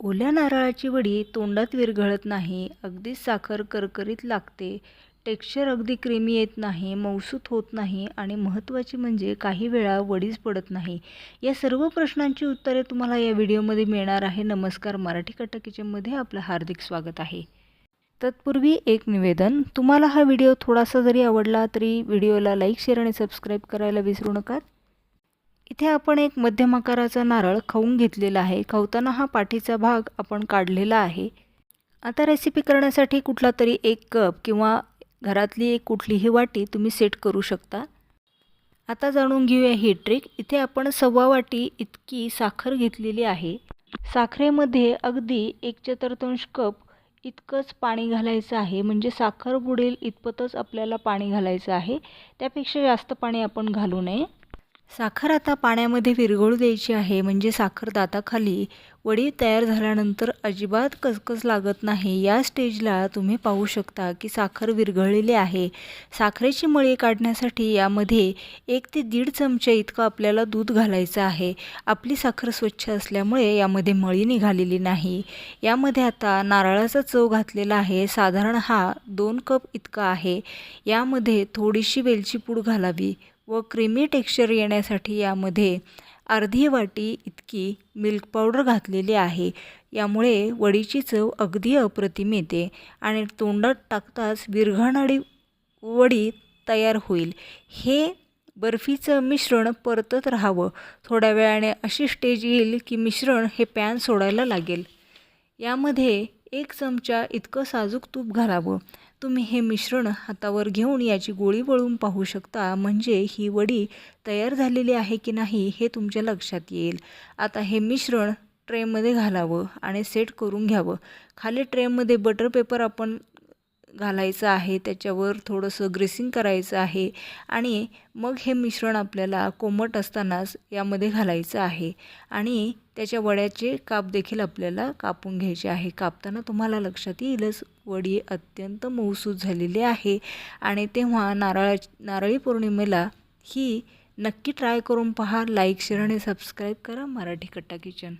ओल्या नारळाची वडी तोंडात विरघळत नाही अगदी साखर करकरीत लागते. टेक्स्चर अगदी क्रीमी येत नाही मऊसूत होत नाही आणि महत्त्वाची म्हणजे काही वेळा वडीच पडत नाही. या सर्व प्रश्नांची उत्तरे तुम्हाला या व्हिडिओमध्ये मिळणार आहे. नमस्कार. मराठी कट्टा किचनमध्ये आपलं हार्दिक स्वागत आहे. तत्पूर्वी एक निवेदन. तुम्हाला हा व्हिडिओ थोडासा जरी आवडला तरी व्हिडिओला लाईक शेअर आणि सबस्क्राईब करायला विसरू नका. इथे आपण एक मध्यम आकाराचा नारळ खाऊन घेतलेला आहे. खावताना हा पाठीचा भाग आपण काढलेला आहे. आता रेसिपी करण्यासाठी कुठला तरी एक कप किंवा घरातली एक कुठलीही वाटी तुम्ही सेट करू शकता. आता जाणून घेऊया ही ट्रिक इथे आपण सव्वा वाटी इतकी साखर घेतलेली आहे. साखरेमध्ये अगदी एक चतुर्थांश कप इतकंच पाणी घालायचं आहे. म्हणजे साखर बुडेल इतपतच आपल्याला पाणी घालायचं आहे. त्यापेक्षा जास्त पाणी आपण घालू नये. साखर आता पाण्यामध्ये विरघळू द्यायची आहे. म्हणजे साखर दाताखाली वडी तयार झाल्यानंतर अजिबात कसकस लागत नाही. या स्टेजला तुम्ही पाहू शकता की साखर विरघळलेली आहे. साखरेची मळी काढण्यासाठी यामध्ये एक ते दीड चमचे इतकं आपल्याला दूध घालायचं आहे. आपली साखर स्वच्छ असल्यामुळे यामध्ये मळी निघालेली नाही. यामध्ये आता नारळाचा चव घातलेला आहे. साधारण हा दोन कप इतका आहे. यामध्ये थोडीशी वेलची पूड घालावी. व क्रीमी टेक्स्चर येण्यासाठी यामध्ये अर्धी वाटी इतकी मिल्क पावडर घातलेली आहे. यामुळे वडीची चव अगदी अप्रतिम येते आणि तोंडात टाकताच विरघळणारी वडी तयार होईल. हे बर्फीचं मिश्रण परतत राहावं. थोड्या वेळाने अशी स्टेज येईल की मिश्रण हे पॅन सोडायला लागेल. यामध्ये एक चमचा इतकं साजूक तूप घालावं. तुम्ही हे मिश्रण हातावर घेऊन याची गोळी वळून पाहू शकता म्हणजे ही वडी तयार झालेली आहे की नाही हे तुमच्या लक्षात येईल. आता हे मिश्रण ट्रेमध्ये घालावं आणि सेट करून घ्यावं. खाली ट्रेमध्ये बटर पेपर आपण घालायचं आहे त्याच्यावर थोडंसं ग्रेसिंग करायचं आहे आणि मग हे मिश्रण आपल्याला कोमट असतानाच यामध्ये घालायचं आहे आणि त्याच्या वड्याचे काप देखील आपल्याला कापून घ्यायचे आहे. कापताना तुम्हाला लक्षात येईलच वडी अत्यंत मऊसूत झालेली आहे आणि तेव्हा नारळा नारळी पौर्णिमेला ही नक्की ट्राय करून पहा. लाईक शेअर आणि सबस्क्राईब करा. मराठी कट्टा किचन.